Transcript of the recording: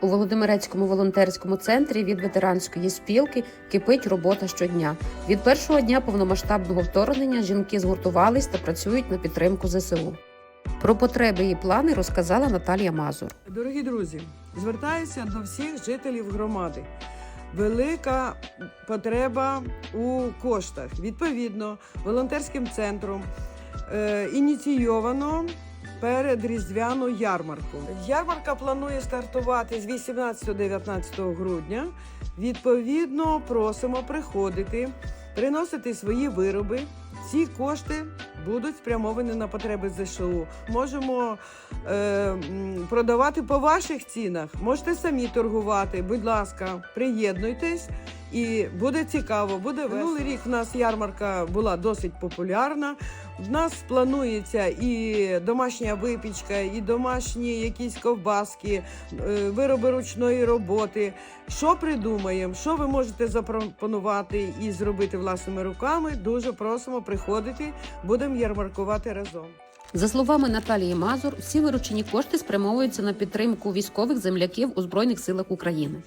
У Володимирецькому волонтерському центрі від ветеранської спілки кипить робота щодня. Від першого дня повномасштабного вторгнення жінки згуртувались та працюють на підтримку ЗСУ. Про потреби і плани розказала Наталія Мазур. Дорогі друзі, звертаюся до всіх жителів громади. Велика потреба у коштах. Відповідно, волонтерським центром е, ініційовано передріздвяну ярмарку. Ярмарка планує стартувати з 18-19 грудня. Відповідно, просимо приходити, приносити свої вироби. Ці кошти будуть спрямовані на потреби ЗСУ. Можемо е, продавати по ваших цінах. Можете самі торгувати. Будь ласка, приєднуйтесь. І буде цікаво, буде весело. Минулий рік в нас ярмарка була досить популярна. В нас планується і домашня випічка, і домашні якісь ковбаски, е, вироби ручної роботи. Що придумаємо, що ви можете запропонувати і зробити власними руками? Дуже просимо приходити, будемо ярмаркувати разом. За словами Наталії Мазур, всі виручені кошти спрямовуються на підтримку військових земляків у Збройних силах України.